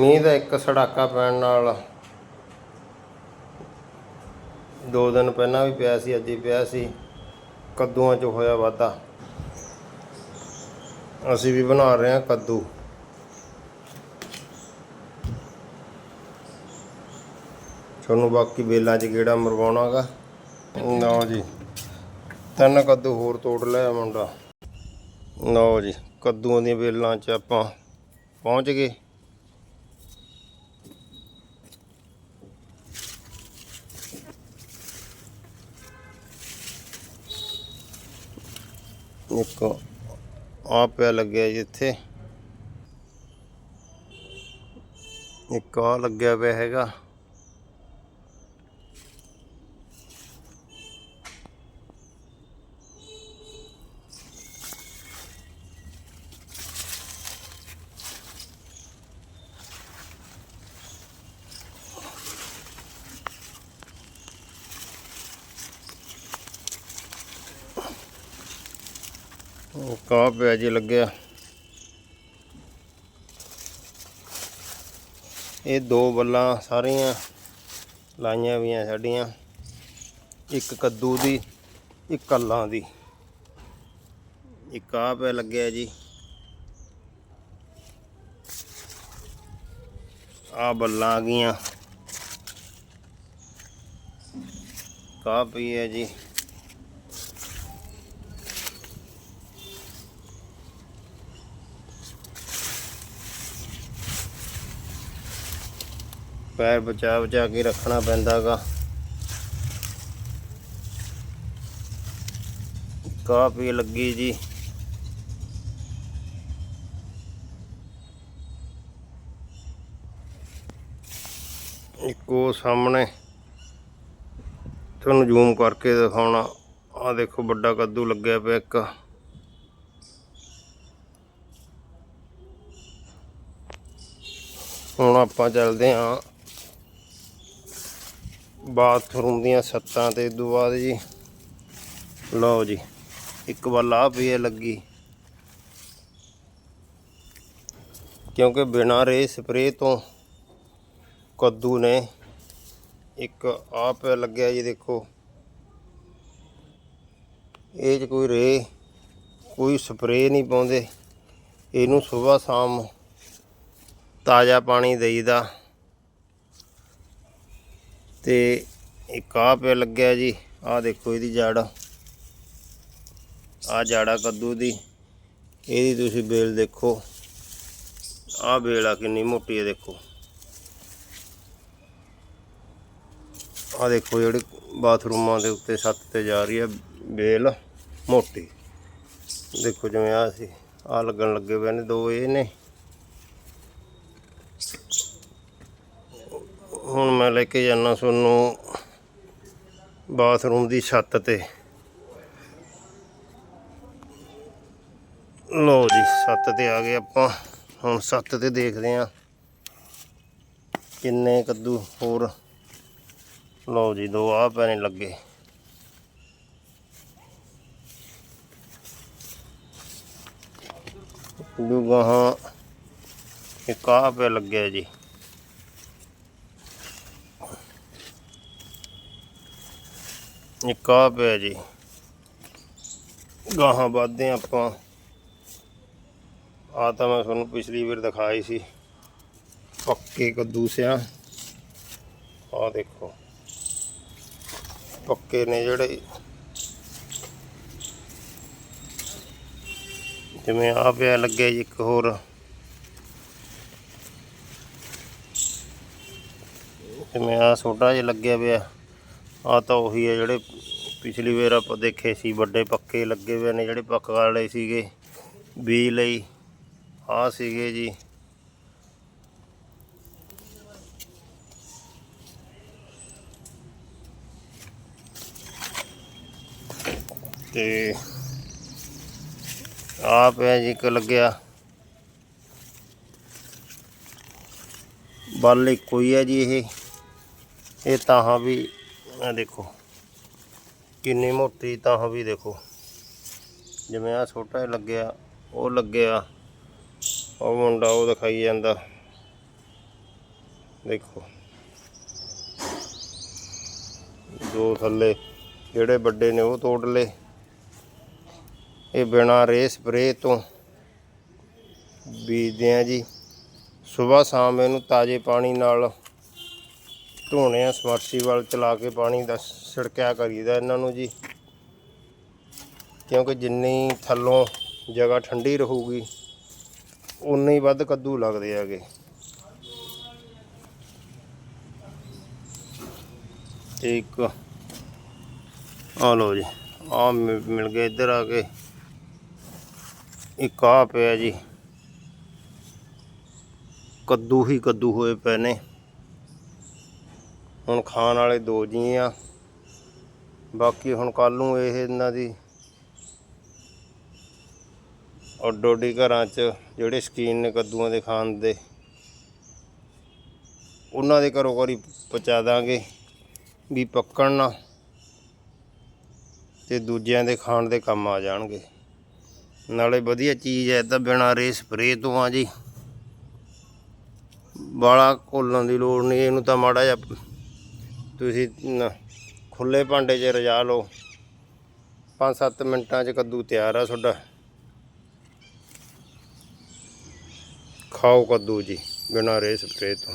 ਮੀਂਹ ਦਾ ਇੱਕ ਸੜਾਕਾ ਪੈਣ ਨਾਲ ਦੋ ਦਿਨ ਪਹਿਲਾਂ ਵੀ ਪਿਆ ਸੀ, ਅੱਜ ਹੀ ਪਿਆ ਸੀ। ਕੱਦੂਆਂ 'ਚ ਹੋਇਆ ਵਾਧਾ। ਅਸੀਂ ਵੀ ਬਣਾ ਰਹੇ ਹਾਂ ਕੱਦੂ। ਤੁਹਾਨੂੰ ਬਾਕੀ ਬੇਲਾਂ 'ਚ ਗੇੜਾ ਮਰਵਾਉਣਾਗਾ। ਲਓ ਜੀ, ਤਿੰਨ ਕੱਦੂ ਹੋਰ ਤੋੜ ਲਿਆ ਮੁੰਡਾ। ਲਓ ਜੀ, ਕੱਦੂਆਂ ਦੀਆਂ ਬੇਲਾਂ 'ਚ ਆਪਾਂ ਪਹੁੰਚ ਗਏ। ਇੱਕ ਆ ਪਿਆ ਲੱਗਿਆ ਜੀ ਇੱਥੇ। ਇੱਕ ਆ ਲੱਗਿਆ ਪਿਆ ਹੈਗਾ। ਇੱਕ ਆ ਪਿਆ ਜੀ ਲੱਗਿਆ। ਇਹ ਦੋ ਬੱਲਾਂ ਸਾਰੀਆਂ ਲਾਈਆਂ ਵੀਆਂ ਸਾਡੀਆਂ। ਇੱਕ ਕੱਦੂ ਦੀ, ਇੱਕ ਕੱਲਾਂ ਦੀ। ਇੱਕ ਆ ਪਿਆ ਲੱਗਿਆ ਜੀ। ਆ ਬੱਲਾਂ ਆ ਗਈਆਂ। ਕਾ ਪਈ ਹੈ ਜੀ। ਪੈਰ ਬਚਾ ਬਚਾ ਕੇ ਰੱਖਣਾ ਪੈਂਦਾਗਾ। ਕਾਫੀ ਲੱਗੀ ਜੀ। ਇੱਕੋ ਸਾਹਮਣੇ ਤੁਹਾਨੂੰ ਜ਼ੂਮ ਕਰਕੇ ਦਿਖਾਉਣਾ। ਆ ਦੇਖੋ ਵੱਡਾ ਕੱਦੂ ਲੱਗਿਆ ਪਿਆ ਇੱਕ। ਹੁਣ ਆਪਾਂ ਚੱਲਦੇ ਹਾਂ। ਬਾਥਰੂਮ ਦੀਆਂ ਛੱਤਾਂ ਤੇ ਤੋਂ ਬਾਅਦ ਜੀ। ਲਓ ਜੀ, ਇੱਕ ਵਾਰ ਆ ਪਈ ਹੈ ਲੱਗੀ। ਕਿਉਂਕਿ ਬਿਨਾਂ ਰੇ ਸਪਰੇ ਤੋਂ ਕੱਦੂ ਨੇ ਇੱਕ ਆਪ ਲੱਗਿਆ ਜੀ ਦੇਖੋ। ਇਹ 'ਚ ਕੋਈ ਰੇ, ਕੋਈ ਸਪਰੇ ਨਹੀਂ ਪਾਉਂਦੇ। ਇਹਨੂੰ ਸਵੇਰ ਸ਼ਾਮ ਤਾਜ਼ਾ ਪਾਣੀ ਦੇਈਦਾ। ਤੇ ਇੱਕ ਆ ਪਿਆ ਲੱਗਿਆ ਜੀ, ਆਹ ਦੇਖੋ ਇਹਦੀ ਜੜ। ਆ ਜਾੜਾ ਕੱਦੂ ਦੀ, ਇਹਦੀ ਤੁਸੀਂ ਬੇਲ ਦੇਖੋ। ਆਹ ਬੇਲ ਆ ਕਿੰਨੀ ਮੋਟੀ ਹੈ ਦੇਖੋ। ਆਹ ਦੇਖੋ ਜਿਹੜੇ ਬਾਥਰੂਮਾਂ ਦੇ ਉੱਤੇ ਛੱਤ ਤੇ ਜਾ ਰਹੀ ਹੈ ਬੇਲ, ਮੋਟੀ। ਦੇਖੋ ਜਿਵੇਂ ਆ ਸੀ ਆ ਲੱਗਣ ਲੱਗੇ ਪਏ ਨੇ, ਦੋ ਇਹ ਨੇ। ਹੁਣ ਮੈਂ ਲੈ ਕੇ ਜਾਣਾ ਤੁਹਾਨੂੰ ਬਾਥਰੂਮ ਦੀ ਛੱਤ ਤੇ। ਲੋ ਜੀ, ਛੱਤ ਤੇ ਆ ਗਏ ਆਪਾਂ। ਹੁਣ ਛੱਤ ਤੇ ਦੇਖਦੇ ਆ ਕਿੰਨੇ ਕੱਦੂ ਹੋਰ। ਲਓ ਜੀ, ਦੋ ਆ ਪੈਣੇ ਲੱਗੇ। ਦੂਗਾ ਹਾਂ, ਇੱਕ ਆ ਪਿਆ ਲੱਗਿਆ ਜੀ। ਇੱਕ ਪਿਆ ਜੀ। ਗਾਹਾਂ ਵੱਧਦੇ ਹਾਂ ਆਪਾਂ। ਆ ਤਾਂ ਮੈਂ ਤੁਹਾਨੂੰ ਪਿਛਲੀ ਵਾਰ ਦਿਖਾਈ ਸੀ। ਪੱਕੇ ਕੱਦੂ ਸਿਆ ਆ ਦੇਖੋ। ਪੱਕੇ ਨੇ ਜਿਹੜੇ। ਜਿਵੇਂ ਆ ਪਿਆ ਲੱਗਿਆ ਜੀ ਇੱਕ ਹੋਰ। ਜਿਵੇਂ ਆ ਛੋਟਾ ਜਿਹਾ ਲੱਗਿਆ ਪਿਆ। ਆ ਤਾਂ ਉਹੀ ਹੈ ਜਿਹੜੇ ਪਿਛਲੀ ਵਾਰ ਆਪਾਂ ਦੇਖੇ ਸੀ, ਵੱਡੇ ਪੱਕੇ ਲੱਗੇ ਹੋਏ ਨੇ ਜਿਹੜੇ ਪੱਕ ਵਾਲੇ ਸੀਗੇ ਬੀ ਲਈ ਆ ਸੀਗੇ ਜੀ। ਤੇ ਆ ਪਿਆ ਜੀ ਇੱਕ ਲੱਗਿਆ। ਬੱਲ ਇੱਕੋ ਹੀ ਹੈ ਜੀ ਇਹ। ਇਹ ਤਾਹਾਂ ਵੀ ਆ ਦੇਖੋ। ਕਿੰਨੀ ਮੋਟੀ ਤਾਂ ਵੀ ਦੇਖੋ। ਜਿਵੇਂ ਆ ਛੋਟਾ ਜਿਹਾ ਲੱਗਿਆ, ਉਹ ਲੱਗਿਆ। ਉਹ ਮੁੰਡਾ ਉਹ ਦਿਖਾਈ ਜਾਂਦਾ। ਦੇਖੋ। ਦੋ ਥੱਲੇ, ਜਿਹੜੇ ਵੱਡੇ ਨੇ ਉਹ ਤੋੜ ਲਏ। ਇਹ ਬਿਨਾ ਰੇ ਸਪਰੇ ਤੋਂ ਬੀਜਦੇ ਆ ਜੀ। ਸਵੇਰ ਸ਼ਾਮ ਇਹਨੂੰ ਤਾਜ਼ੇ ਪਾਣੀ ਨਾਲ ਧੋਣੇ ਆ ਸਮਰਸੀਬਲ ਚਲਾ ਕੇ ਪਾਣੀ ਦਾ ਛਿੜਕਿਆ ਕਰੀਦਾ ਇਹਨਾਂ ਨੂੰ ਜੀ। ਕਿਉਂਕਿ ਜਿੰਨੀ ਥੱਲੋਂ ਜਗ੍ਹਾ ਠੰਡੀ ਰਹੂਗੀ ਉਨੇ ਹੀ ਵੱਧ ਕੱਦੂ ਲੱਗਦੇ ਹੈਗੇ। ਤੇ ਇੱਕ ਆ ਲਓ ਜੀ ਆ ਮਿਲ ਗਿਆ ਇੱਧਰ ਆ ਕੇ। ਇੱਕ ਆ ਪਿਆ ਜੀ। ਕੱਦੂ ਹੀ ਕੱਦੂ ਹੋਏ ਪਏ ਨੇ। ਹੁਣ ਖਾਣ ਵਾਲੇ ਦੋ ਜੀ ਆ। ਬਾਕੀ ਹੁਣ ਕੱਲ ਨੂੰ ਇਹ ਇਹਨਾਂ ਦੀ ਅੱਡੋ ਘਰਾਂ 'ਚ ਜਿਹੜੇ ਸ਼ਕੀਨ ਨੇ ਕੱਦੂਆਂ ਦੇ ਖਾਣ ਦੇ, ਉਹਨਾਂ ਦੇ ਘਰੋਂ ਘਰੀ ਪਹੁੰਚਾ ਦਾਂਗੇ ਵੀ ਪੱਕਣ ਨਾ ਤੇ ਦੂਜਿਆਂ ਦੇ ਖਾਣ ਦੇ ਕੰਮ ਆ ਜਾਣਗੇ। ਨਾਲੇ ਵਧੀਆ ਚੀਜ਼ ਹੈ ਤਾਂ ਬਿਨਾਂ ਰੇ ਸਪਰੇ ਤੋਂ ਆ ਜੀ। ਬਾਲਾ ਘੋਲਣ ਦੀ ਲੋੜ ਨਹੀਂ, ਇਹਨੂੰ ਤਾਂ ਮਾੜਾ ਜਿਹਾ ਤੁਸੀਂ ਨ- ਖੁੱਲੇ ਭਾਂਡੇ 'ਚ ਰਜਾ ਲਓ। 5-7 ਮਿੰਟਾਂ 'ਚ ਕੱਦੂ ਤਿਆਰ ਆ ਤੁਹਾਡਾ। ਖਾਓ ਕੱਦੂ ਜੀ, ਬਿਨਾਂ ਰੇ ਸਪਰੇ ਤੋਂ।